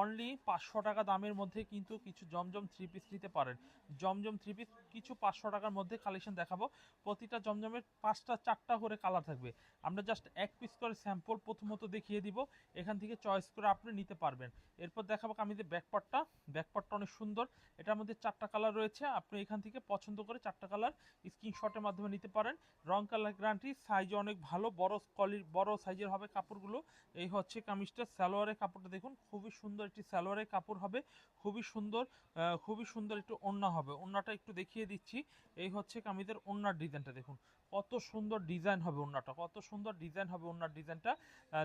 Only পাঁচশো টাকা দামের মধ্যে কিন্তু কিছু জমজম থ্রি পিস নিতে পারেন। জমজম থ্রি পিস কিছু পাঁচশো টাকার মধ্যে কালেকশন দেখাবো। প্রতিটা জমজমের পাঁচটা, চারটা করে কালার থাকবে। আমরা জাস্ট এক পিস করে স্যাম্পল প্রথমত দেখিয়ে দিব। এখান থেকে চয়েস করে আপনি নিতে পারবেন। এরপর দেখাবো যে ব্যাকপার্টটা ব্যাকপার্টটা অনেক সুন্দর। এটার মধ্যে চারটা কালার রয়েছে। আপনি এখান থেকে পছন্দ করে চারটা কালার স্ক্রিনশটের মাধ্যমে নিতে পারেন। রং কালার গ্যারান্টি সাইজ অনেক ভালো। বড় কোয়ালিটি বড় সাইজের হবে কাপড়গুলো। এই হচ্ছে কামিজটা। সালোয়ারের কাপড়টা দেখুন, খুবই সুন্দর একটি সালোয়ারের কাপড় হবে, খুবই সুন্দর খুবই সুন্দর একটু ওন্না হবে। ওন্নাটা একটু দেখিয়ে দিচ্ছি। এই হচ্ছে কামিজের ওন্নার ডিজাইনটা, দেখুন। কত সুন্দর ডিজাইন হবে ওন্নাটা কত সুন্দর ডিজাইন হবে ওন্নার ডিজাইনটা।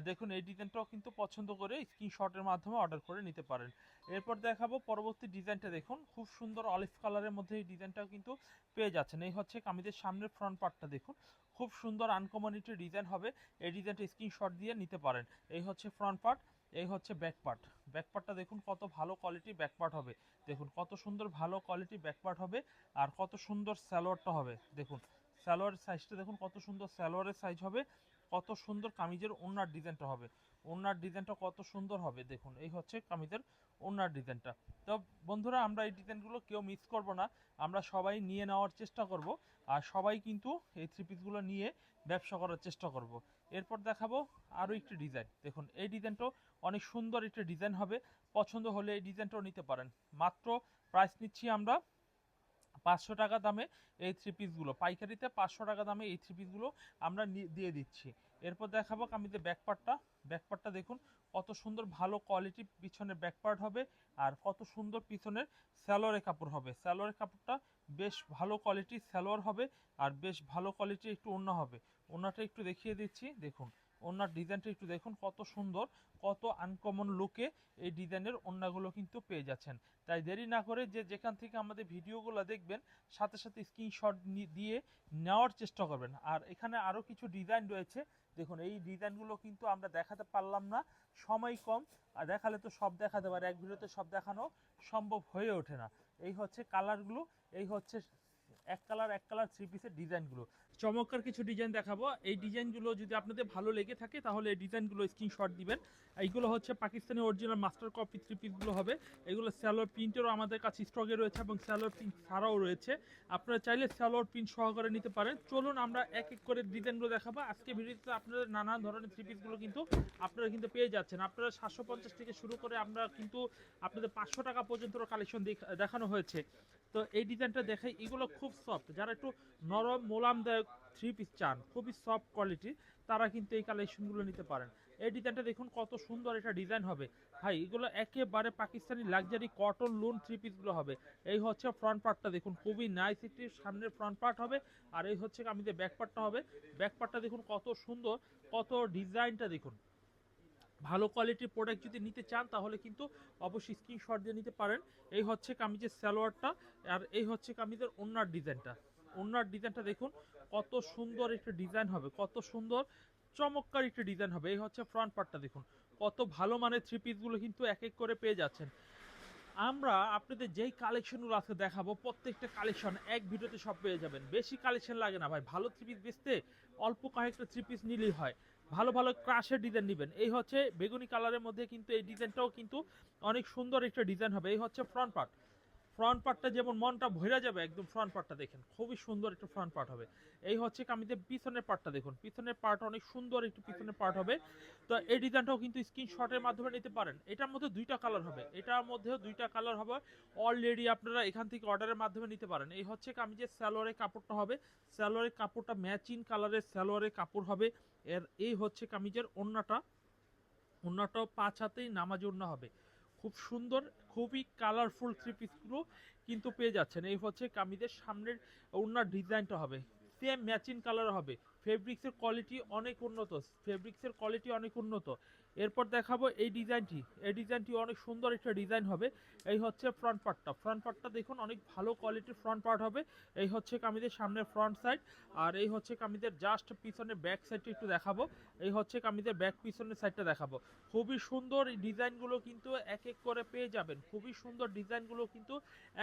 দেখুন, এই ডিজাইনটাও কিন্তু পছন্দ করে স্ক্রিনশটের মাধ্যমে অর্ডার করে নিতে পারেন। এরপর দেখাবো পরবর্তী ডিজাইনটা, দেখুন। খুব সুন্দর অলিভ কালারের মধ্যে এই ডিজাইনটাও কিন্তু পেয়ে যাচ্ছেন। এই হচ্ছে কামিজের সামনের ফ্রন্ট পার্টটা দেখুন। খুব সুন্দর আনকমন একটি ডিজাইন হবে। এই ডিজাইনটা স্ক্রিনশট দিয়ে নিতে পারেন। এই হচ্ছে ফ্রন্ট পার্ট এই হচ্ছে ব্যাকপার্ট ব্যাকপার্টটা দেখুন কত ভালো কোয়ালিটি ব্যাকপার্ট হবে। দেখুন কত সুন্দর ভালো কোয়ালিটি ব্যাকপার্ট হবে আর কত সুন্দর স্যালোয়ারটা হবে। দেখুন স্যালোয়ার সাইজটা দেখুন কত সুন্দর স্যালোয়ারের সাইজ হবে, কত সুন্দর কামিজের ওনার ডিজাইনটা হবে। ওনার ডিজাইনটা কত সুন্দর হবে, দেখুন এই হচ্ছে কামিজের ওনার ডিজাইনটা তো বন্ধুরা, আমরা এই ডিজাইনগুলো কেউ মিস করব না। আমরা সবাই নিয়ে নেওয়ার চেষ্টা করব আর সবাই কিন্তু এই থ্রি পিসগুলো নিয়ে ব্যবসা করার চেষ্টা করব। এরপর দেখাবো আরও একটি ডিজাইন। দেখুন, এই ডিজাইনটাও অনেক সুন্দর একটি ডিজাইন হবে। পছন্দ হলে এই ডিজাইনটাও নিতে পারেন। মাত্র প্রাইস নিচ্ছি আমরা পাঁচশো টাকা দামে এই থ্রি পিসগুলো পাইকারিতে পাঁচশো টাকা দামে এই থ্রি পিসগুলো আমরা দিয়ে দিচ্ছি। এরপর দেখাবো আমি কামিজের ব্যাকপার্টটা ব্যাকপার্টটা দেখুন, কত সুন্দর ভালো কোয়ালিটি পিছনের ব্যাকপার্ট হবে আর কত সুন্দর পিছনের স্যালোয়ারের কাপড় হবে। স্যালোয়ারের কাপড়টা বেশ ভালো কোয়ালিটি স্যালোয়ার হবে আর বেশ ভালো কোয়ালিটি একটু অন্য হবে। ওনাটা একটু দেখিয়ে দিচ্ছি, দেখুন। ওনার ডিজাইনটা একটু দেখুন, কত সুন্দর, কত আনকমন লুকে এই ডিজাইনের ওন্নাগুলো কিন্তু পেয়ে যাচ্ছেন। তাই দেরি না করে যে যেখান থেকে আমাদের ভিডিওগুলো দেখবেন, সাথে সাথে স্ক্রিনশট দিয়ে নেওয়ার চেষ্টা করবেন। আর এখানে আরও কিছু ডিজাইন রয়েছে। দেখুন, এই ডিজাইনগুলো কিন্তু আমরা দেখাতে পারলাম না, সময় কম, আর দেখালে তো সব দেখাতে পারে, এক ভিডিওতে সব দেখানো সম্ভব হয়ে ওঠে না। এই হচ্ছে কালারগুলো এই হচ্ছে এক কালার এক কালার থ্রি পিসের ডিজাইনগুলো। চমৎকার কিছু ডিজাইন দেখাবো। এই ডিজাইনগুলো যদি আপনাদের ভালো লেগে থাকে তাহলে এই ডিজাইনগুলো স্ক্রিনশট দিবেন। এইগুলো হচ্ছে Pakistani original master copy three পিসগুলো হবে। এগুলো স্যালোয়ার প্রিন্টেরও আমাদের কাছে স্টকে রয়েছে এবং স্যালোয়ার প্রিন্ট ছাড়াও রয়েছে। আপনারা চাইলে স্যালোয়ার প্রিন্ট সহকারে নিতে পারেন। চলুন আমরা এক এক করে ডিজাইনগুলো দেখাবো। আজকে ভিডিওতে আপনাদের নানান ধরনের থ্রি পিসগুলো কিন্তু আপনারা কিন্তু পেয়ে যাচ্ছেন। আপনারা সাতশো পঞ্চাশ থেকে শুরু করে আমরা কিন্তু আপনাদের পাঁচশো টাকা পর্যন্ত কালেকশন দেখানো হয়েছে। তো এই ডিজাইনটা দেখে এগুলো খুব সফট যারা একটু নরম, মোলামদায়ক থ্রি পিস চান, খুবই সফট কোয়ালিটি তারা কিন্তু এই কালেকশনগুলো নিতে পারেন। এই ডিজাইনটা দেখুন কত সুন্দর এটা ডিজাইন হবে। ভাই, এগুলো একেবারে Pakistani luxury cotton lawn three পিসগুলো হবে। এই হচ্ছে ফ্রন্ট পার্টটা দেখুন, খুবই নাইস একটি সামনের ফ্রন্ট পার্ট হবে। আর এই হচ্ছে আমি যে ব্যাক পার্টটা হবে ব্যাক পার্টটা দেখুন কত সুন্দর, কত ডিজাইনটা দেখুন। ভালো কোয়ালিটির প্রোডাক্ট যদি নিতে চান, তাহলে কিন্তু অবশ্যই স্ক্রিনশট দিয়ে নিতে পারেন। এই হচ্ছে কামিজের সালোয়ারটা, আর এই হচ্ছে কামিজের ওনার ডিজাইনটা ওনার ডিজাইনটা দেখুন, কত সুন্দর একটা ডিজাইন হবে, কত সুন্দর, চমৎকার একটা ডিজাইন হবে। এই হচ্ছে ফ্রন্ট পার্টটা দেখুন, কত ভালো মানের থ্রি পিসগুলো কিন্তু এক এক করে পেয়ে যাচ্ছেন। আমরা আপনাদের যেই কালেকশনগুলো আজকে দেখাবো, প্রত্যেকটা কালেকশন এক ভিডিওতে সব পেয়ে যাবেন। বেশি কালেকশন লাগে না ভাই, ভালো থ্রি পিস বেচতে অল্প কয়েকটা থ্রি পিস নিলেই হয়। ভালো ভালো ক্রাশের ডিজাইন নেবেন। এই হচ্ছে বেগুনি কালারের মধ্যে কিন্তু এই ডিজাইনটাও কিন্তু অনেক সুন্দর একটা ডিজাইন হবে। এই হচ্ছে ফ্রন্ট পার্ট ফ্রন্ট পার্টটা যেমন মনটা ভরে যাবে, একদম ফ্রন্ট পার্টটা দেখেন। খুবই সুন্দর একটা ফ্রন্ট পার্ট হবে। এই হচ্ছে কামিজের পিছনের পার্টটা দেখুন। পিছনের পার্ট অনেক সুন্দর একটু পিছনের পার্ট হবে। তো এই ডিজাইনটাও কিন্তু স্ক্রিনশটের মাধ্যমে নিতে পারেন। এটার মধ্যে দুইটা কালার হবে। এটার মধ্যেও দুইটা কালার হবে। অলরেডি আপনারা এখান থেকে অর্ডারের মাধ্যমে নিতে পারেন। এই হচ্ছে কামিজের স্যালোয়ারের কাপড়টা হবে। স্যালোয়ারের কাপড়টা ম্যাচিং কালারের স্যালোয়ারের কাপড় হবে। এর, এই হচ্ছে কামিজের ওন্নাটা। ওন্নাটাও পাঁচ হাতেই নামাজ ওন্না হবে। খুব সুন্দর, খুবই কালারফুল থ্রি পিসগুলো কিন্তু পেয়ে যাচ্ছেন। এই হচ্ছে কামিজের সামনের ওনার ডিজাইনটা হবে। সেম ম্যাচিং কালার হবে। ফেব্রিক্সের কোয়ালিটি অনেক উন্নত ফেব্রিক্সের কোয়ালিটি অনেক উন্নত। এরপর দেখাবো এই ডিজাইনটি এই ডিজাইনটি অনেক সুন্দর একটা ডিজাইন হবে। এই হচ্ছে ফ্রন্ট পার্টটা ফ্রন্ট পার্টটা দেখুন, অনেক ভালো কোয়ালিটির ফ্রন্ট পার্ট হবে। এই হচ্ছে কামিজের সামনের ফ্রন্ট সাইড আর এই হচ্ছে কামিজের জাস্ট পিছনের ব্যাক সাইডটা একটু দেখাবো। এই হচ্ছে কামিজের ব্যাক পিছনের সাইডটা দেখাবো। খুবই সুন্দর এই ডিজাইনগুলো কিন্তু এক এক করে পেয়ে যাবেন। খুবই সুন্দর ডিজাইনগুলো কিন্তু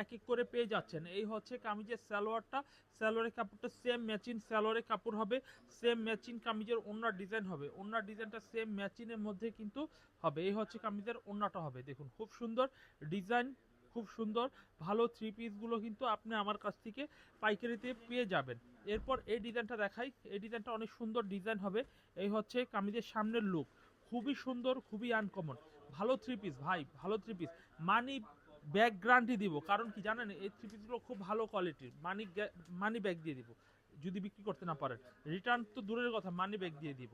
এক এক করে পেয়ে যাচ্ছেন। এই হচ্ছে কামিজের সালোয়ারটা। সালোয়ারের কাপড়টা সেম ম্যাচিং সালোয়ারের কাপড় হবে। সেম ম্যাচিং কামিজের ওনার ডিজাইন হবে। ওনার ডিজাইনটা সেম ম্যাচিংয়ের মধ্যে কিন্তু হবে। এই হচ্ছে কামিজের ওন্নাটা হবে। দেখুন, খুব সুন্দর ডিজাইন খুব সুন্দর। ভালো থ্রি পিসগুলো কিন্তু আপনি আমার কাছ থেকে পাইকারিতে পেয়ে যাবেন। এরপর এই ডিজাইনটা দেখাই। এই ডিজাইনটা অনেক সুন্দর ডিজাইন হবে। এই হচ্ছে কামিজের সামনের লুক খুবই সুন্দর, খুবই আনকমন ভালো থ্রি পিস ভাই, ভালো three piece money back guarantee দিব। কারণ কি জানেন, এই থ্রি পিসগুলো খুব ভালো কোয়ালিটির মানি মানি ব্যাগ দিয়ে দিব। যদি বিক্রি করতে না পারেন রিটার্ন তো দূরের কথা মানি ব্যাগ দিয়ে দিব।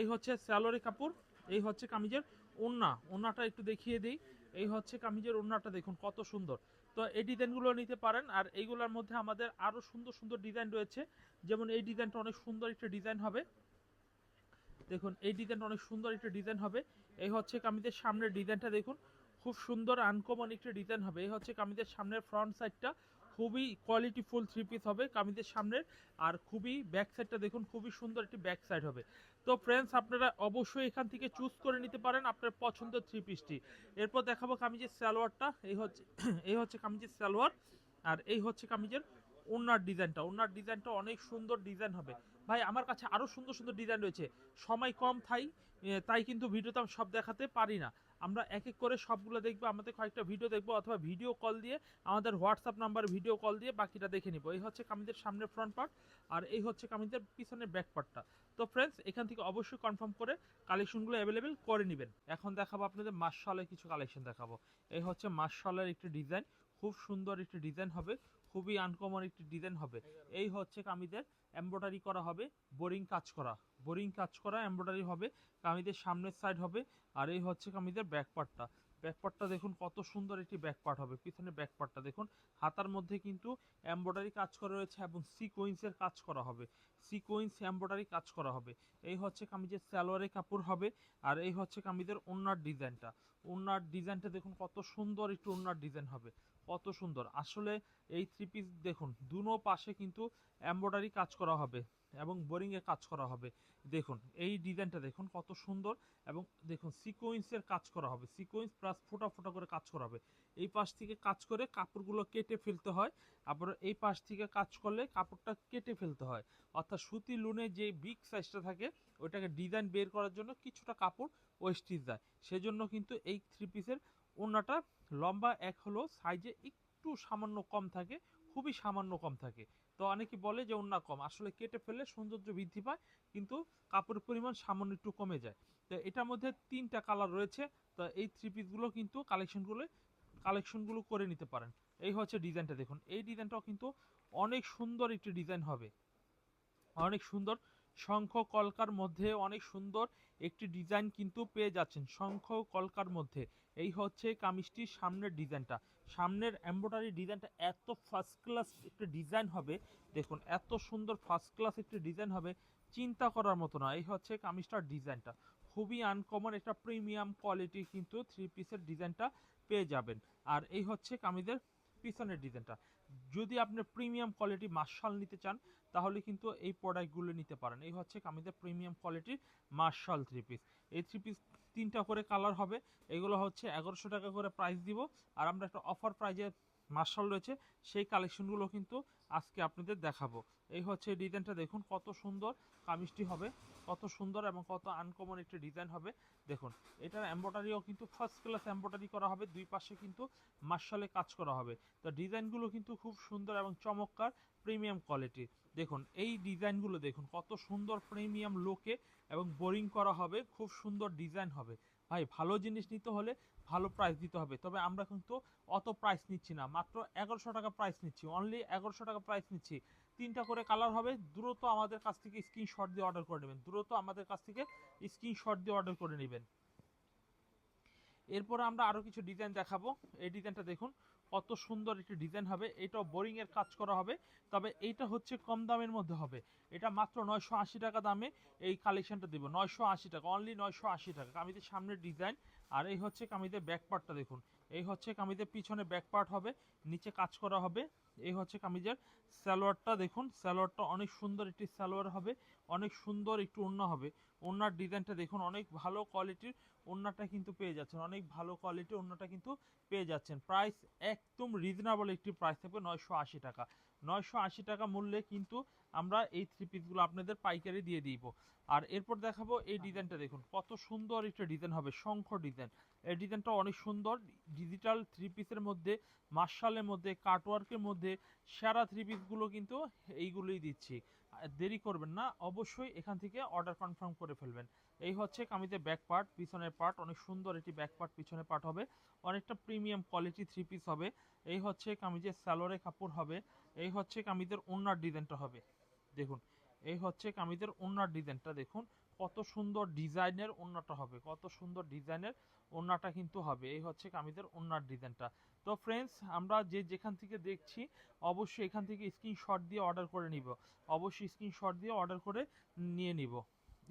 এই হচ্ছে স্যালোরি কাপড়, এই হচ্ছে কামিজের ওন্না ওন্নাটা একটু দেখিয়ে দিই। এই হচ্ছে কামিজের ওন্নাটা দেখুন, কত সুন্দর। তো এই ডিজাইনগুলো নিতে পারেন, আর এইগুলোর মধ্যে আমাদের আরও সুন্দর সুন্দর ডিজাইন রয়েছে। যেমন এই ডিজাইনটা অনেক সুন্দর একটা ডিজাইন হবে। দেখুন, এই ডিজাইনটা অনেক সুন্দর একটা ডিজাইন হবে। এই হচ্ছে কামিজের সামনের ডিজাইনটা দেখুন, খুব সুন্দর আনকমন একটা ডিজাইন হবে। এই হচ্ছে কামিজের সামনের ফ্রন্ট সাইডটা খুবই কোয়ালিটিফুল থ্রি পিস হবে কামিজের সামনের। আর খুবই ব্যাক সাইডটা দেখুন, খুবই সুন্দর একটি ব্যাক সাইড হবে। তো ফ্রেন্ডস আপনারা অবশ্যই এখান থেকে চুজ করে নিতে পারেন আপনার পছন্দের থ্রি পিসটি এরপর দেখাবো কামিজের সালোয়ারটা এই হচ্ছে এই হচ্ছে কামিজের সালোয়ার। আর এই হচ্ছে কামিজের ওনার ডিজাইনটা ওনার ডিজাইনটা অনেক সুন্দর ডিজাইন হবে। ভাই, আমার কাছে আরও সুন্দর সুন্দর ডিজাইন রয়েছে। সময় কম থাই তাই কিন্তু ভিডিওতে আমি সব দেখাতে পারি না। আমরা এক এক করে সবগুলো দেখব, আমাদের কয়েকটা ভিডিও দেখব অথবা ভিডিও কল দিয়ে, আমাদের হোয়াটসঅ্যাপ নাম্বারে ভিডিও কল দিয়ে বাকিটা দেখে নিব। এই হচ্ছে কামিজের সামনের ফ্রন্ট পার্ট আর এই হচ্ছে কামিজের পিছনের ব্যাক পার্টটা তো ফ্রেন্ডস এখান থেকে অবশ্যই কনফার্ম করে কালেকশনগুলো অ্যাভেলেবেল করে নেবেন। এখন দেখাবো আপনাদের মার্শালের কিছু কালেকশন দেখাবো। এই হচ্ছে মার্শালের একটি ডিজাইন খুব সুন্দর একটি ডিজাইন হবে, খুবই আনকমন একটি ডিজাইন হবে। এই হচ্ছে কামিজের এমব্রয়ডারি করা হবে বোরিং কাজ করা। বোরিং কাজ করা এমব্রয়ডারি হবে, কামিজের সামনের সাইড হবে, আর এই হচ্ছে কামিজের ব্যাক পার্টটা ব্যাক পার্টটা দেখুন কত সুন্দর একটি ব্যাক পার্ট হবে। পিছনে ব্যাক পার্টটা দেখুন, হাতার মধ্যে কিন্তু এমব্রয়ডারি কাজ করা রয়েছে এবং সিকোয়েন্সের কাজ করা হবে। সিকোয়েন্স এমব্রয়ডারি কাজ করা হবে। এই হচ্ছে কামিজের সালোয়ারের কাপড় হবে, আর এই হচ্ছে কামিজের ওনার ডিজাইনটা ওনার ডিজাইনটা দেখুন কত সুন্দর একটু ওনার ডিজাইন হবে, কত সুন্দর। আসলে এই থ্রি পিস দেখুন, দুনো পাশে কিন্তু এমব্রয়ডারি কাজ করা হবে। এবং বোরিংয়ে কাজ করা হবে। দেখুন, এই ডিজাইনটা দেখুন কত সুন্দর এবং দেখুন সিকোয়েন্সের কাজ করা হবে। সিকোয়েন্স প্লাস ফোটা ফোটা করে কাজ করা হবে। এই পাশ থেকে কাজ করে কাপড়গুলো কেটে ফেলতে হয়। আবার এই পাশ থেকে কাজ করলে কাপড়টা কেটে ফেলতে হয়। অর্থাৎ সুতি লুনে যে বিগ সাইজটা থাকে, ওইটাকে ডিজাইন বের করার জন্য কিছুটা কাপড় ওয়েস্টিজ যায় সেজন্য কিন্তু এই থ্রি পিসের ওড়নাটা লম্বা এক হলো সাইজে একটু সামান্য কম থাকে, খুবই সামান্য কম থাকে। তো অনেকে বলে যে ওন্না কম। আসলে কেটে ফেললে সৌন্দর্য বৃদ্ধি পায়, কিন্তু কাপড়ের পরিমাণ সামান্য একটু কমে যায়। তো এটার মধ্যে তিনটা কালার রয়েছে। তো এই থ্রি পিসগুলো কিন্তু কালেকশনগুলো কালেকশনগুলো করে নিতে পারেন। এই হচ্ছে ডিজাইনটা দেখুন। এই ডিজাইনটাও কিন্তু অনেক সুন্দর একটি ডিজাইন হবে। অনেক সুন্দর। শঙ্খ কলকার মধ্যে অনেক সুন্দর একটি ডিজাইন কিন্তু পেয়ে যাচ্ছেন, শঙ্খ কলকার মধ্যে। এই হচ্ছে কামিজটির সামনের ডিজাইনটা। সামনের এমব্রয়ডারি ডিজাইনটা এত ফার্স্ট ক্লাস একটা ডিজাইন হবে। দেখুন, এত সুন্দর ফার্স্ট ক্লাস একটি ডিজাইন হবে, চিন্তা করার মতো না। এই হচ্ছে কামিজটার ডিজাইনটা। খুবই আনকমন একটা প্রিমিয়াম কোয়ালিটি কিন্তু থ্রি পিসের ডিজাইনটা পেয়ে যাবেন। আর এই হচ্ছে কামিজের পিছনের ডিজাইনটা। যদি আপনি প্রিমিয়াম কোয়ালিটি মার্শাল নিতে চান, তাহলে কিন্তু এই প্রোডাক্টগুলো নিতে পারেন। এই হচ্ছে কামিজের প্রিমিয়াম কোয়ালিটির মার্শাল থ্রি পিস এই থ্রি পিস তিনটা করে কালার হবে। এগুলো হচ্ছে এগারোশো টাকা করে প্রাইস দিব। আর আমরা একটা অফার প্রাইজে মার্শাল রয়েছে, সেই কালেকশনগুলো কিন্তু আজকে আপনাদের দেখাবো। এই হচ্ছে ডিজাইনটা দেখুন, কত সুন্দর কামিজটি হবে। কত সুন্দর এবং কত আনকমন একটি ডিজাইন হবে। দেখুন, এটার এম্ব্রয়ডারিও কিন্তু ফার্স্ট ক্লাস এম্ব্রয়ডারি করা হবে, দুই পাশে কিন্তু মার্শালে কাজ করা হবে। তো ডিজাইনগুলো কিন্তু খুব সুন্দর এবং চমৎকার প্রিমিয়াম কোয়ালিটি দেখুন, এই ডিজাইনগুলো দেখুন, কত সুন্দর প্রিমিয়াম লোকে এবং বোরিং করা হবে, খুব সুন্দর ডিজাইন হবে। ভাই, ভালো জিনিস নিতে হলে ভালো প্রাইস দিতে হবে, তবে আমরা কিন্তু অত প্রাইস নিচ্ছি না, মাত্র এগারোশো টাকা প্রাইস নিচ্ছি অনলি এগারোশো টাকা প্রাইস নিচ্ছি। তিনটা করে কালার হবে। দ্রুত আমাদের কাছ থেকে স্ক্রিনশট দিয়ে অর্ডার করে নেবেন। দ্রুত আমাদের কাছ থেকে স্ক্রিনশট দিয়ে অর্ডার করে নেবেন। এরপরে আমরা আরও কিছু ডিজাইন দেখাবো। এই ডিজাইনটা দেখুন, কত সুন্দর একটি ডিজাইন হবে। এটাও বোরিং এর কাজ করা হবে। তবে এইটা হচ্ছে কম দামের মধ্যে হবে। এটা মাত্র নয়শো আশি টাকা দামে এই কালেকশনটা দেবো। নয়শো আশি টাকা অনলি নয়শো আশি টাকা। কামিজের সামনের ডিজাইন আর এই হচ্ছে কামিদের ব্যাক পার্টটা দেখুন। এই হচ্ছে কামিদের পিছনে ব্যাক পার্ট হবে। নিচে কাজ করা হবে। এই হচ্ছে কামিজের সালোয়ারটা, দেখুন, সালোয়ারটা অনেক সুন্দর একটি সালোয়ার হবে, অনেক সুন্দর একটু ওড়না হবে। ওড়নার ডিজাইনটা দেখুন, অনেক ভালো কোয়ালিটির ওড়নাটা কিন্তু পেয়ে যাচ্ছেন, অনেক ভালো কোয়ালিটির ওড়নাটা কিন্তু পেয়ে যাচ্ছেন। প্রাইস একদম রিজনেবল একটি প্রাইস থাকবে নয়শো আশি টাকা। নয়শো আশি টাকা মূল্যে কিন্তু আমরা এই থ্রি পিসগুলো আপনাদের পাইকারি দিয়ে দিব। আর এরপর দেখাবো এই ডিজাইনটা দেখুন, কত সুন্দর একটা ডিজাইন হবে, শঙ্খ ডিজাইন এই ডিজাইনটা অনেক সুন্দর ডিজিটাল থ্রি পিসের মধ্যে, মার্শালের মধ্যে কাটওয়ার্কের মধ্যে, সেরা থ্রি পিসগুলো কিন্তু এইগুলোই দিচ্ছি। দেরি করবেন না, অবশ্যই এখান থেকে অর্ডার কনফার্ম করে ফেলবেন। এই হচ্ছে কামিজের ব্যাক পার্ট পিছনের পার্ট অনেক সুন্দর একটি ব্যাক পার্ট পিছনের পার্ট হবে। অনেকটা প্রিমিয়াম কোয়ালিটি থ্রি পিস হবে। এই হচ্ছে কামিজের স্যালোরে কাপড় হবে। এই হচ্ছে কামিজের ওনার ডিজাইনটা হবে। দেখুন, এই হচ্ছে কামিজের ওনার ডিজাইনটা। দেখুন, কত সুন্দর ডিজাইনের ওন্নাটা হবে, কত সুন্দর ডিজাইনের ওন্নাটা কিন্তু হবে। এই হচ্ছে কামিজের ওন্নার ডিজাইনটা। তো ফ্রেন্ডস আমরা যে যেখান থেকে দেখছি, অবশ্যই এখান থেকে স্ক্রিনশট দিয়ে অর্ডার করে নিব। অবশ্যই স্ক্রিনশট দিয়ে অর্ডার করে নিয়ে নিব।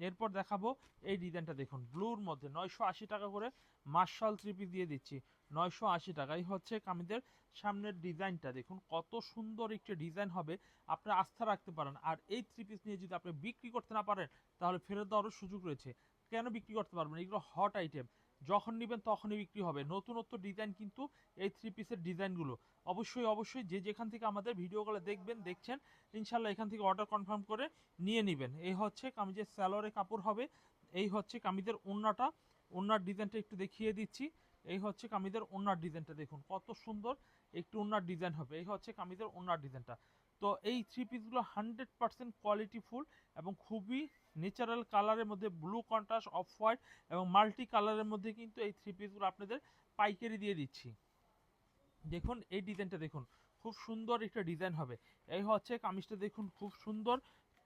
এরপর দেখাবো এই ডিজাইনটা। দেখুন ব্লুর মধ্যে নয়শো আশি টাকা করে মার্শাল থ্রি পিস দিয়ে দিচ্ছি। নয়শো আশি টাকা এই হচ্ছে কামিজের সামনের ডিজাইনটা। দেখুন, কত সুন্দর একটি ডিজাইন হবে। আপনারা আস্থা রাখতে পারেন। আর এই থ্রি পিস নিয়ে যদি আপনি বিক্রি করতে না পারেন, তাহলে ফেরত দেওয়ারও সুযোগ রয়েছে। কেন বিক্রি করতে পারবেন এগুলো হট আইটেম যখন নেবেন তখনই বিক্রি হবে। নতুনত্ব ডিজাইন কিন্তু এই থ্রি পিসের ডিজাইনগুলো। অবশ্যই অবশ্যই যে যেখান থেকে আমাদের ভিডিওগুলো দেখবেন, দেখছেন ইনশাল্লাহ এখান থেকে অর্ডার কনফার্ম করে নিয়ে নেবেন। এই হচ্ছে কামিজের স্যালোরে কাপড় হবে। এই হচ্ছে কামিজের ওন্নাটা ওন্নার ডিজাইনটা একটু দেখিয়ে দিচ্ছি। এই হচ্ছে কামিজের ওনার ডিজাইনটা দেখুন, কত সুন্দর একটু ওন্নার ডিজাইন হবে। এই হচ্ছে কামিজের ওন্নার ডিজাইনটা। তো এই থ্রি পিসগুলো হান্ড্রেড পার্সেন্ট কোয়ালিটি ফুল এবং খুবই ন্যাচারাল কালারের মধ্যে ব্লু কন্ট্রাস্ট অফ হোয়াইট এবং মাল্টি কালারের মধ্যে কিন্তু এই থ্রি পিসগুলো আপনাদের পাইকারি দিয়ে দিচ্ছি। দেখুন, এই ডিজাইনটা দেখুন, খুব সুন্দর একটা ডিজাইন হবে। এই হচ্ছে কামিজটা দেখুন, খুব সুন্দর,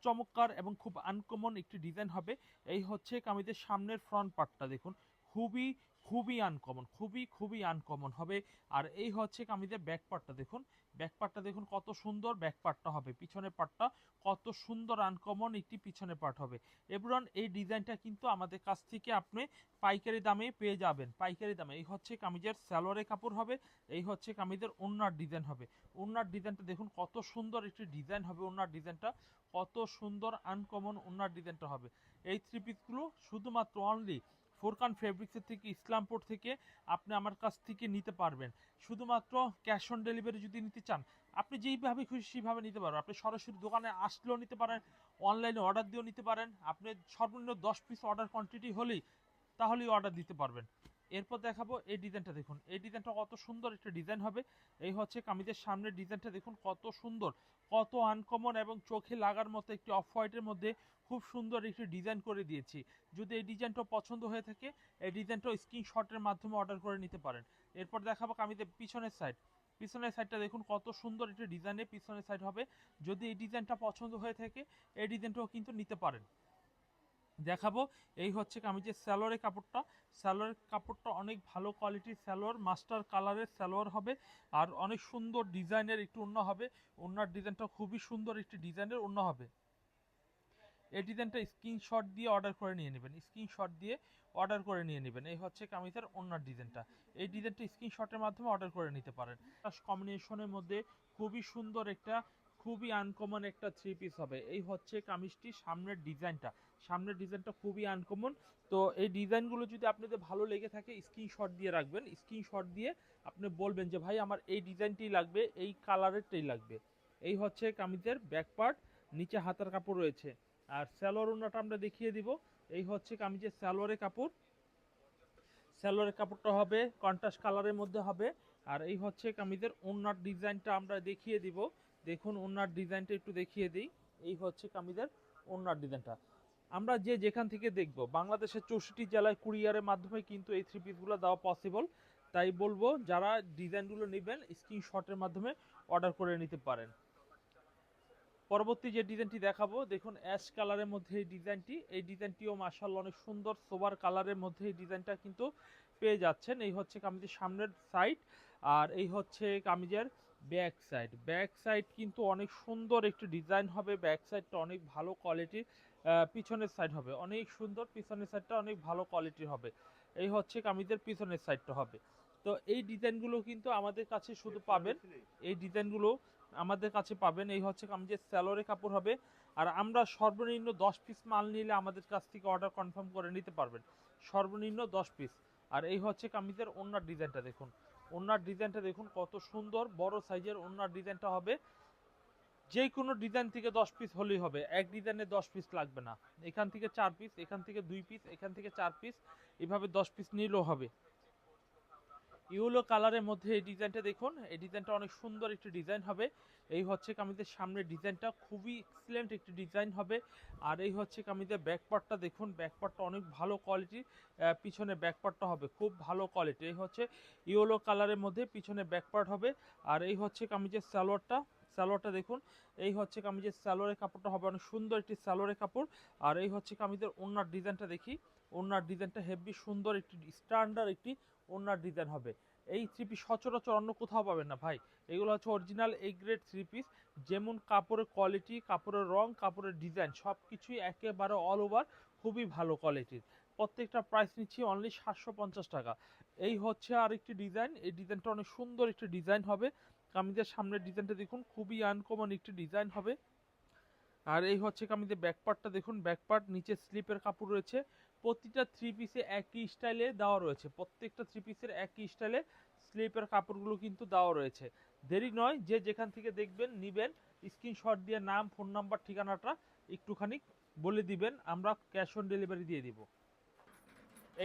চমৎকার এবং খুব আনকমন একটি ডিজাইন হবে। এই হচ্ছে কামিজের সামনের ফ্রন্ট পার্টটা দেখুন খুবই খুবই আনকমন খুবই খুবই আনকমন হবে। আর এই হচ্ছে কামিজের ব্যাক পার্টটা দেখুন ব্যাক পার্টটা দেখুন কত সুন্দর ব্যাক পার্টটা হবে। পিছনের পার্টটা কত সুন্দর আনকমন একটি পিছনের পার্ট হবে। এবার এই ডিজাইনটা কিন্তু আমাদের কাছ থেকে আপনি পাইকারি দামে পেয়ে যাবেন, পাইকারি দামে। এই হচ্ছে কামিজের স্যালোরে কাপড় হবে, এই হচ্ছে কামিজের ওনার ডিজাইন হবে। ওনার ডিজাইনটা দেখুন কত সুন্দর একটি ডিজাইন হবে ওনার ডিজাইনটা কত সুন্দর আনকমন ওনার ডিজাইনটা হবে। এই থ্রি পিসগুলো শুধুমাত্র অনলি ফোরকান ফেব্রিক্সের থেকে, ইসলামপুর থেকে আপনি আমার কাছ থেকে নিতে পারবেন। শুধুমাত্র ক্যাশ অন ডেলিভারি যদি নিতে চান, আপনি যেইভাবে খুশি সেইভাবে নিতে পারবেন। আপনি সরাসরি দোকানে আসলেও নিতে পারেন অনলাইনে অর্ডার দিয়েও নিতে পারেন। আপনি সর্বনিম্ন দশ পিস অর্ডার কোয়ান্টিটি হলেই তাহলেই অর্ডার দিতে পারবেন। এরপর দেখাবো এই ডিজাইনটা দেখুন। এই ডিজাইনটা কত সুন্দর একটা ডিজাইন হবে। এই হচ্ছে কামিজের সামনের ডিজাইনটা দেখুন কত সুন্দর। কত আনকমন এবং চোখে লাগার মতো একটি অফ হোয়াইটের মধ্যে খুব সুন্দর একটি ডিজাইন করে দিয়েছি। যদি এই ডিজাইনটা পছন্দ হয়ে থাকে, এই ডিজাইনটা স্ক্রিনশটের মাধ্যমে অর্ডার করে নিতে পারেন। এরপর দেখাবো কামিজের পিছনের সাইড পিছনের সাইডটা দেখুন কত সুন্দর একটি ডিজাইনের পিছনের সাইড হবে। যদি এই ডিজাইনটা পছন্দ হয়ে থাকে, এই ডিজাইনটাও কিন্তু নিতে পারেন। দেখাবো। এই হচ্ছে কামিজের স্যালোয়ারের কাপড়টা স্যালোয়ারের কাপড়টা অনেক ভালো কোয়ালিটির স্যালোয়ার মাস্টার কালারের স্যালোয়ার হবে। আর অনেক সুন্দর ডিজাইনের একটু অন্য হবে। ওনার ডিজাইনটা খুবই সুন্দর একটি ডিজাইনের অন্য হবে। এই ডিজাইনটা স্ক্রিনশট দিয়ে অর্ডার করে নিয়ে নেবেন। স্ক্রিনশট দিয়ে অর্ডার করে নিয়ে নেবেন। এই হচ্ছে কামিজের ওনার ডিজাইনটা। এই ডিজাইনটা স্ক্রিনশটের মাধ্যমে অর্ডার করে নিতে পারেন। কম্বিনেশনের মধ্যে খুবই সুন্দর একটা, খুবই আনকমন একটা থ্রি পিস হবে। এই হচ্ছে কামিজটির সামনের ডিজাইনটা। সামনের ডিজাইনটা খুবই আনকমন তো এই ডিজাইনগুলো যদি আপনাদের ভালো লেগে থাকে স্ক্রিনশট দিয়ে রাখবেন। স্ক্রিনশট দিয়ে আপনি বলবেন যে, ভাই, আমার এই ডিজাইনটি লাগবে, এই কালারেরটাই লাগবে। এই হচ্ছে কামিজের ব্যাক পার্ট নিচে হাতার কাপড় রয়েছে। আর স্যালোয়ার ওনাটা আমরা দেখিয়ে দিব। এই হচ্ছে কামিজের স্যালোয়ারের কাপড়। স্যালোয়ারের কাপড়টা হবে কন্ট্রাস্ট কালারের মধ্যে হবে। আর এই হচ্ছে কামিজের ওনার ডিজাইনটা আমরা দেখিয়ে দিব। দেখুন ওনার ডিজাইনটা একটু দেখিয়ে দিই। এই হচ্ছে কামিজের ওনার ডিজাইনটা। আমরা যে যেখান থেকে দেখব, বাংলাদেশের চৌষট্টি জেলায় কুরিয়ারের মাধ্যমে কিন্তু এই থ্রি পিসগুলো দেওয়া পসিবল তাই বলব, যারা ডিজাইনগুলো নেবেন স্ক্রিনশটের মাধ্যমে অর্ডার করে নিতে পারেন। পরবর্তী যে ডিজাইনটি দেখাবো, দেখুন অ্যাশ কালারের মধ্যে এই ডিজাইনটি এই ডিজাইনটিও মার্শাল অনেক সুন্দর সোবার কালারের মধ্যে এই ডিজাইনটা কিন্তু পেয়ে যাচ্ছেন। এই হচ্ছে কামিজের সামনের সাইড আর এই হচ্ছে কামিজের ব্যাক সাইড ব্যাক সাইড কিন্তু অনেক সুন্দর একটি ডিজাইন হবে। ব্যাক সাইডটা অনেক ভালো কোয়ালিটির পিছনের সাইড হবে। অনেক সুন্দর পিছনের সাইডটা অনেক ভালো কোয়ালিটির হবে। এই হচ্ছে কামিজের পিছনের সাইডটা হবে। তো এই ডিজাইনগুলো কিন্তু আমাদের কাছে শুধু পাবেন এই ডিজাইনগুলো আমাদের কাছে পাবেন। এই হচ্ছে কামিজের স্যালোরে কাপড় হবে। আর আমরা সর্বনিম্ন দশ পিস মাল নিলে আমাদের কাছ থেকে অর্ডার কনফার্ম করে নিতে পারবেন। সর্বনিম্ন দশ পিস আর এই হচ্ছে কামিজের ওনার ডিজাইনটা দেখুন। ওনার ডিজাইনটা দেখুন কত সুন্দর। বড় সাইজের ওনার ডিজাইনটা হবে। যে কোনো ডিজাইন থেকে দশ পিস হলেই হবে। এক ডিজাইনে দশ পিস লাগবে না। এখান থেকে চার পিস এখান থেকে দুই পিস এখান থেকে চার পিস এভাবে দশ পিস নিলেও হবে। ইউলো কালারের মধ্যে এই ডিজাইনটা দেখুন, এই ডিজাইনটা অনেক সুন্দর একটি ডিজাইন হবে। এই হচ্ছে কামিজের সামনের ডিজাইনটা খুবই এক্সিলেন্ট একটি ডিজাইন হবে। আর এই হচ্ছে কামিজের ব্যাকপার্টটা দেখুন ব্যাকপার্টটা অনেক ভালো কোয়ালিটির পিছনে ব্যাকপার্টটা হবে, খুব ভালো কোয়ালিটি এই হচ্ছে ইয়েলো কালারের মধ্যে পিছনে ব্যাকপার্ট হবে। আর এই হচ্ছে কামিজের সালোয়ারটা সালোয়ারটা দেখুন। এই হচ্ছে কামিজের সালোয়ারের কাপড়টা, হবে অনেক সুন্দর একটি সালোয়ারের কাপড়। আর এই হচ্ছে কামিজের ওনার ডিজাইনটা দেখি। ওনার ডিজাইনটা হেভি সুন্দর একটি স্ট্যান্ডার্ড একটি ওনার ডিজাইন হবে। এই থ্রি পিস সচরাচর অন্য কোথাও পাবেন না ভাই। এগুলো হচ্ছে অরিজিনাল এই গ্রেড থ্রি পিস যেমন কাপড়ের কোয়ালিটি কাপড়ের রং, কাপড়ের ডিজাইন সব কিছুই একেবারে অল ওভার খুবই ভালো কোয়ালিটির প্রত্যেকটা প্রাইস নিচ্ছি অনলি সাতশো পঞ্চাশ টাকা। এই হচ্ছে আরেকটি ডিজাইন এই ডিজাইনটা অনেক সুন্দর একটি ডিজাইন হবে। কামিজের সামনের ডিজাইনটা দেখুন, খুবই আনকমন একটি ডিজাইন হবে। আর এই হচ্ছে কামিজের ব্যাকপার্টটা দেখুন ব্যাকপার্ট নিচে স্লিপের কাপড় রয়েছে। প্রতিটা থ্রি পিসে একই স্টাইলে দেওয়া রয়েছে। প্রত্যেকটা থ্রি পিসের একই স্টাইলে স্লিপের কাপড়গুলো কিন্তু দেওয়া রয়েছে। দেরি নয়, যে যেখান থেকে দেখবেন, নিবেন স্ক্রিনশট দিয়ে নাম ফোন নাম্বার ঠিকানাটা একটুখানি বলে দিবেন, আমরা ক্যাশ অন ডেলিভারি দিয়ে দিব।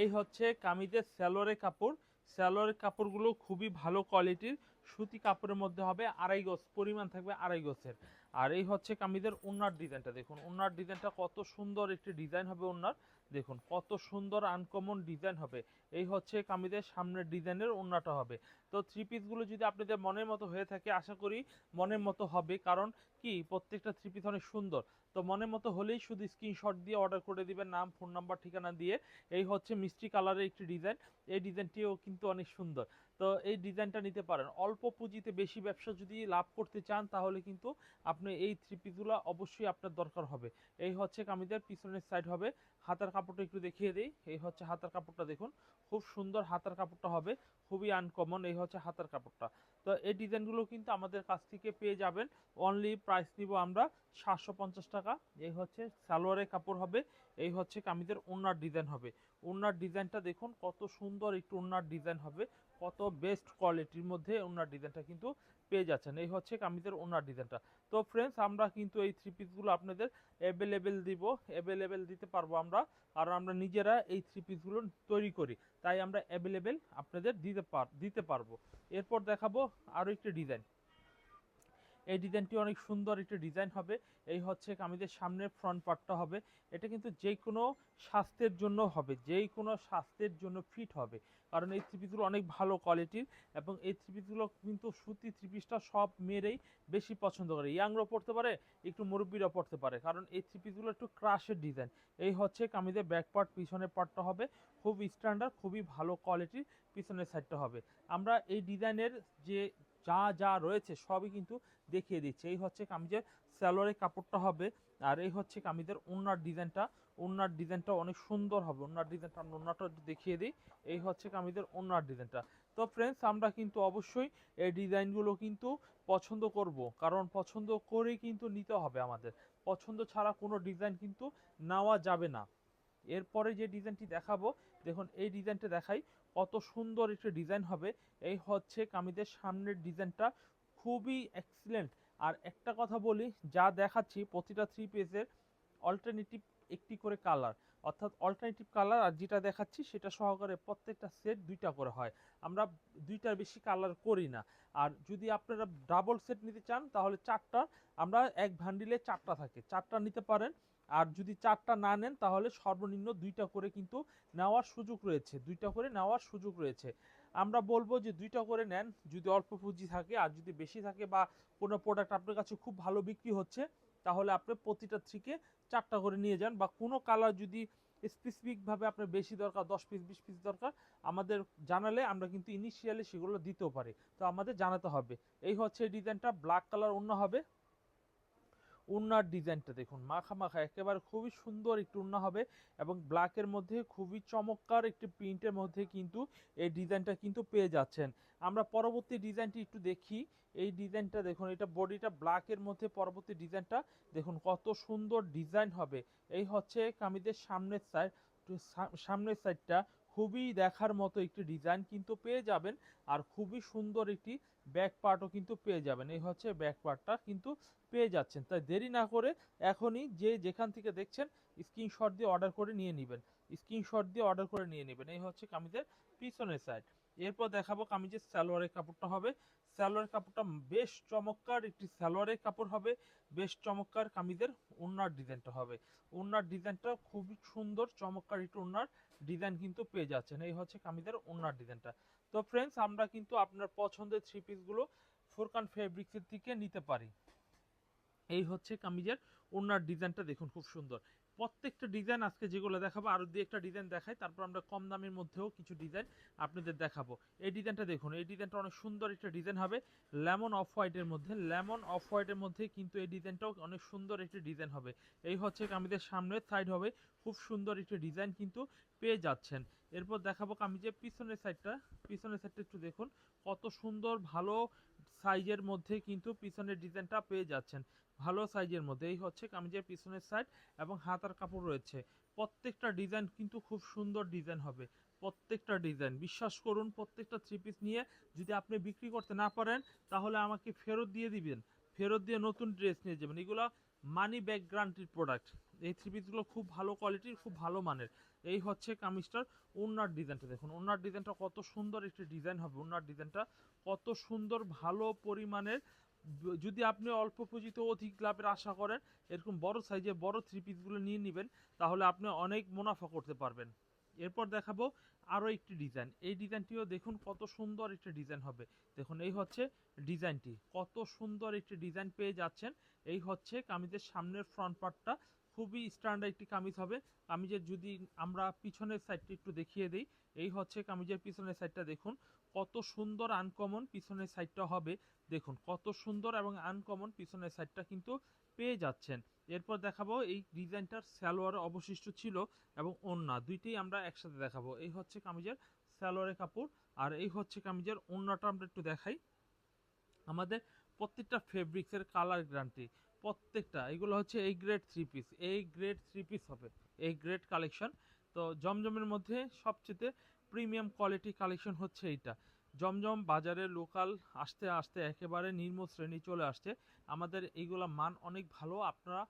এই হচ্ছে কামিজের স্যালোয়ারের কাপড়। স্যালোয়ারের কাপড়গুলো খুবই ভালো কোয়ালিটির সুতি কাপড়ের মধ্যে হবে আড়াই গজ, পরিমাণ থাকবে আড়াই গজের। আর এই হচ্ছে কামিজের ওনার ডিজাইনটা দেখুন ওনার ডিজাইনটা কত সুন্দর একটি ডিজাইন হবে ওনার দেখুন, কত সুন্দর আনকমন ডিজাইন হবে। এই হচ্ছে কামিজের সামনের ডিজাইনের ওনাটা হবে। তো থ্রি পিসগুলো যদি আপনাদের মনের মতো হয়ে থাকে, আশা করি মনের মতো হবে। কারণ কি? প্রত্যেকটা থ্রি পিস অনেক সুন্দর। তো মনের মতো হলেই শুধু স্ক্রিনশট দিয়ে অর্ডার করে দিবেন, নাম ফোন নাম্বার ঠিকানা দিয়ে। এই হচ্ছে মিষ্টি কালারের একটি ডিজাইন এই ডিজাইনটিও কিন্তু অনেক সুন্দর। তো এই ডিজাইনটা নিতে পারেন। অল্প পুঁজিতে বেশি ব্যবসা যদি লাভ করতে চান, তাহলে কিন্তু আপনি এই থ্রি পিসগুলো অবশ্যই আপনার দরকার হবে। এই হচ্ছে কামিজের পিছনের সাইড হবে। হাতার কাপড়টা একটু দেখিয়ে দিই। এই হচ্ছে হাতার কাপড়টা দেখুন। খুব সুন্দর হাতার কাপড়টা হবে। খুবই আনকমন এই হচ্ছে হাতার কাপড়টা। তো এই ডিজাইনগুলো কিন্তু আমাদের কাছ থেকে পেয়ে যাবেন। অনলি প্রাইস নিব আমরা সাতশো পঞ্চাশ টাকা। এই হচ্ছে সালোয়ারের কাপড় হবে। এই হচ্ছে কামিজের ওনার ডিজাইন হবে। ওনার ডিজাইনটা দেখুন কত সুন্দর একটু ওনার ডিজাইন হবে। কত বেস্ট কোয়ালিটির মধ্যে ওনার ডিজাইনটা কিন্তু পেয়ে যাচ্ছেন। এই হচ্ছে কামিজের ওনার ডিজাইনটা তো ফ্রেন্ডস আমরা কিন্তু এই থ্রি পিসগুলো আপনাদের অ্যাভেলেবেল দিব অ্যাভেলেবেল দিতে পারব আমরা, আর আমরা নিজেরা এই থ্রি পিসগুলো তৈরি করি। তাই আমরা অ্যাভেলেবেল আপনাদের দিতে পার, দিতে পারব। এরপর দেখাবো আরও একটি ডিজাইন এই ডিজাইনটি অনেক সুন্দর একটি ডিজাইন হবে। এই হচ্ছে কামিজের সামনের ফ্রন্ট পার্টটা হবে। এটা কিন্তু যে কোনো স্বাস্থ্যের জন্য হবে যেই কোনো স্বাস্থ্যের জন্য ফিট হবে। কারণ এই থ্রি পিসগুলো অনেক ভালো কোয়ালিটির এবং এই থ্রি পিসগুলো কিন্তু সুতি থ্রি পিসটা সব মেয়েরাই বেশি পছন্দ করে। ইয়াংরাও পড়তে পারে, একটু মুরব্বীরাও পড়তে পারে। কারণ এই থ্রি পিসগুলো একটু ক্রাশের ডিজাইন এই হচ্ছে কামিজের ব্যাক পার্ট পিছনের পার্টটা হবে। খুব স্ট্যান্ডার্ড খুবই ভালো কোয়ালিটির পিছনের সাইডটা হবে। আমরা এই ডিজাইনের যে যা যা রয়েছে সবই কিন্তু দেখিয়ে দিচ্ছে। এই হচ্ছে কামিজের স্যালোয়ারের কাপড়টা হবে আর এই হচ্ছে কামিজের ওনার ডিজাইনটা। ওনার ডিজাইনটা অনেক সুন্দর হবে। ওনার ডিজাইনটা আমরা দেখিয়ে দিই। এই হচ্ছে কামিজের ওনার ডিজাইনটা। তো ফ্রেন্ডস আমরা কিন্তু অবশ্যই এই ডিজাইনগুলো কিন্তু পছন্দ করব। কারণ পছন্দ করেই কিন্তু নিতে হবে আমাদের। পছন্দ ছাড়া কোনো ডিজাইন কিন্তু নেওয়া যাবে না। এরপরে যে ডিজাইনটি দেখাবো, দেখুন, এই ডিজাইনটা দেখাই। কত সুন্দর একটি ডিজাইন হবে। এই হচ্ছে কামিজের সামনের ডিজাইনটা। খুবই এক্সিলেন্ট আর একটা কথা বলি, যা দেখাচ্ছি প্রতিটা থ্রি পেজের অল্টারনেটিভ একটি করে কালার অর্থাৎ অল্টারনেটিভ কালার আর যেটা দেখাচ্ছি সেটা সহকারে প্রত্যেকটা সেট দুইটা করে হয়। আমরা দুইটার বেশি কালার করি না। আর যদি আপনারা ডাবল সেট নিতে চান, তাহলে চারটা, আমরা এক ভান্ডিলে চারটা থাকে। চারটা নিতে পারেন। আর যদি চারটা না নেন, তাহলে সর্বনিম্ন দুইটা করে কিন্তু নেওয়ার সুযোগ রয়েছে। দুইটা করে নেওয়ার সুযোগ রয়েছে। আমরা বলব যে দুইটা করে নেন, যদি অল্প পুঁজি থাকে আর যদি বেশি থাকে বা কোনো প্রোডাক্ট আপনার কাছে খুব ভালো বিক্রি হচ্ছে, তাহলে আপনি প্রতিটা থেকে চারটা করে নিয়ে যান বা কোনো কালার যদি স্পেসিফিকভাবে আপনার বেশি দরকার, দশ পিস বিশ পিস দরকার, আমাদের জানালে আমরা কিন্তু ইনিশিয়ালি সেগুলো দিতেও পারি। তো আমাদের জানাতে হবে। এই হচ্ছে ডিজাইনটা ব্ল্যাক কালার অন্য হবে। উন্নার ডিজাইনটা দেখুন। মাখা মাখা একেবারে খুবই সুন্দর একটি উন্না হবে এবং ব্ল্যাকের মধ্যে খুবই চমৎকার একটি প্রিন্টের মধ্যে কিন্তু এই ডিজাইনটা কিন্তু পেয়ে যাচ্ছেন। আমরা পরবর্তী ডিজাইনটি একটু দেখি। এই ডিজাইনটা দেখুন, এটা বডিটা ব্ল্যাকের মধ্যে পরবর্তী ডিজাইনটা দেখুন, কত সুন্দর ডিজাইন হবে। এই হচ্ছে কামিজের সামনের সাইড সামনের সাইডটা খুবই দেখার মতো একটি ডিজাইন কিন্তু পেয়ে যাবেন। আর খুবই সুন্দর একটি ব্যাক পার্টও কিন্তু পেয়ে যাবেন। এই হচ্ছে ব্যাক পার্টটা কিন্তু পেয়ে যাচ্ছেন। তাই দেরি না করে এখনই যে যেখান থেকে দেখছেন স্ক্রিনশট দিয়ে অর্ডার করে নিয়ে নেবেন। স্ক্রিনশট দিয়ে অর্ডার করে নিয়ে নেবেন। এই হচ্ছে কামিজের পিছনের সাইড এরপর দেখাবো কামিজের সালোয়ারের কাপড়টা হবে। সালোয়ার কাপড়টা বেশ চমৎকার, একটি সালোয়ারের কাপড় হবে। বেশ চমৎকার কামিজের ওড়নার ডিজাইনটা হবে। ওড়নার ডিজাইনটা খুবই সুন্দর, চমৎকার একটু ওড়নার ডিজাইন কিন্তু পেয়ে যাচ্ছেন। এই হচ্ছে কামিজের ওড়নার ডিজাইনটা। তো ফ্রেন্ডস আমরা কিন্তু আপনার পছন্দের থ্রি পিসগুলো ফোরকান ফেব্রিক্সের থেকে নিতে পারি। এই হচ্ছে কামিজের ওনার ডিজাইনটা দেখুন, খুব সুন্দর। প্রত্যেকটা ডিজাইন আজকে যেগুলো দেখাবো, আরও দুই একটা ডিজাইন দেখাই, তারপর আমরা কম দামের মধ্যেও কিছু ডিজাইন আপনাদের দেখাবো। এই ডিজাইনটা দেখুন, এই ডিজাইনটা অনেক সুন্দর একটা ডিজাইন হবে লেমন অফ হোয়াইটের মধ্যে। লেমন অফ হোয়াইটের মধ্যে কিন্তু এই ডিজাইনটাও অনেক সুন্দর একটি ডিজাইন হবে। এই হচ্ছে কামিজের সামনের সাইড হবে, খুব সুন্দর একটি ডিজাইন কিন্তু পেয়ে যাচ্ছেন। এরপর দেখাবো কামিজের পিছনের সাইডটা পিছনের সাইডটা একটু দেখুন, কত সুন্দর ভালো সাইজের মধ্যে কিন্তু পিছনের ডিজাইনটা পেয়ে যাচ্ছেন। ভালো সাইজের মধ্যে। এই হচ্ছে কামিজের পিছনের সাইড এবং হাতার কাপড় রয়েছে। প্রত্যেকটা ডিজাইন কিন্তু খুব সুন্দর ডিজাইন হবে। প্রত্যেকটা ডিজাইন বিশ্বাস করুন, প্রত্যেকটা থ্রি পিস নিয়ে যদি আপনি বিক্রি করতে না পারেন, তাহলে আমাকে ফেরত দিয়ে দিবেন। ফেরত দিয়ে নতুন ড্রেস নিয়ে যাবেন। এগুলো মানি ব্যাক গ্রান্টির প্রোডাক্ট এই থ্রি পিসগুলো খুব ভালো কোয়ালিটির খুব ভালো মানের। এই হচ্ছে কামিজটার ওনার ডিজাইনটা দেখুন ওনার ডিজাইনটা কত সুন্দর একটি ডিজাইন হবে। ওনার ডিজাইনটা কত সুন্দর, ভালো পরিমাণের যদি আপনি অল্প পুঁজিতে অধিক লাভের আশা করেন, এরকম বড় সাইজে বড় থ্রি পিসগুলো নিয়ে নেবেন, তাহলে আপনি অনেক মুনাফা করতে পারবেন। এরপর দেখাবো আরও একটি ডিজাইন এই ডিজাইনটিও দেখুন কত সুন্দর একটি ডিজাইন হবে। দেখুন, এই হচ্ছে ডিজাইনটি কত সুন্দর একটি ডিজাইন পেয়ে যাচ্ছেন। এই হচ্ছে কামিজের সামনের ফ্রন্ট পার্টটা খুবই স্ট্যান্ডার্ড একটি কামিজ হবে। কামিজের যদি আমরা পিছনের সাইডটা একটু দেখিয়ে দিই, এই হচ্ছে কামিজের পিছনের সাইডটা দেখুন। কত সুন্দর আনকমন পিছনের সাইডটা হবে। দেখুন, কত সুন্দর এবং আনকমন পিছনের সাইডটা কিন্তু পেয়ে যাচ্ছেন। এরপর দেখাবো, এই ডিজাইনটার সালোয়ার অবশিষ্ট ছিল এবং ওন্না। দুইটাই আমরা একসাথে দেখাবো। এই হচ্ছে কামিজের সালোয়ারের কাপড় আর এই হচ্ছে কামিজের ওন্নাটা আমরা একটু দেখাই। আমাদের প্রত্যেকটা ফেব্রিক্সের কালার গ্যারান্টি প্রত্যেকটা। এগুলো হচ্ছে এই গ্রেড থ্রি পিস এই গ্রেড থ্রি পিস হবে। এই গ্রেড কালেকশন তো জমজমের মধ্যে সবচেয়ে প্রিমিয়াম কোয়ালিটি কালেকশন হচ্ছে এইটা। জমজম বাজারে লোকাল আসতে আসতে একেবারে নিম্ন শ্রেণি চলে আসছে। আমাদের এইগুলা মান অনেক ভালো, আপনারা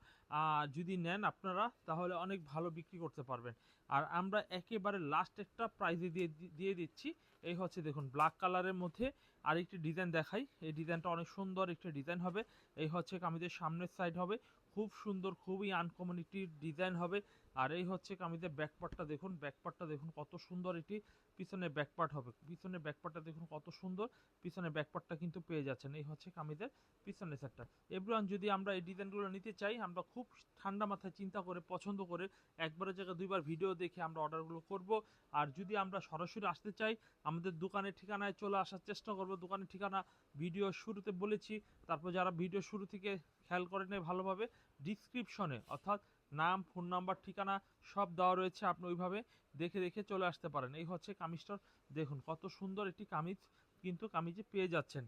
যদি নেন আপনারা, তাহলে অনেক ভালো বিক্রি করতে পারবেন। আর আমরা একেবারে লাস্ট একটা প্রাইজে দিয়ে দিয়ে দিচ্ছি, এই হচ্ছে দেখুন ব্ল্যাক কালারের মধ্যে আরেকটি ডিজাইন দেখাই। এই ডিজাইনটা অনেক সুন্দর একটি ডিজাইন হবে। এই হচ্ছে কামিজের সামনের সাইড হবে। খুব সুন্দর, খুবই আনকমন একটি ডিজাইন হবে। আর এই হচ্ছে কামিজের ব্যাকপার্টটা দেখুন। ব্যাকপার্টটা দেখুন কত সুন্দর একটি পিছনে ব্যাকপার্ট হবে। পিছনে ব্যাকপার্টটা দেখুন কত সুন্দর। পিছনে ব্যাকপার্টটা কিন্তু পেয়ে যাচ্ছেন। এই হচ্ছে কামিজের পিছনের সাইডটা এভরিওয়ান যদি আমরা এই ডিজাইনগুলো নিতে চাই, আমরা খুব ঠান্ডা মাথায় চিন্তা করে, পছন্দ করে একবারের জায়গায় দুইবার ভিডিও দেখে আমরা অর্ডারগুলো করব। আর যদি আমরা সরাসরি আসতে চাই, আমাদের দোকানের ঠিকানায় চলে আসার চেষ্টা করব। দোকানের ঠিকানা ভিডিও শুরুতে বলেছি। তারপর যারা ভিডিও শুরু থেকে খেয়াল করে নেয় ভালোভাবে ডিসক্রিপশনে অর্থাৎ নাম ফোন নাম্বার ঠিকানা সব দেওয়া রয়েছে। আপনি ওইভাবে দেখে দেখে চলে আসতে পারেন। এই হচ্ছে কামিজটার দেখুন, কত সুন্দর একটি কামিজ, কিন্তু কামিজে পেয়ে যাচ্ছেন।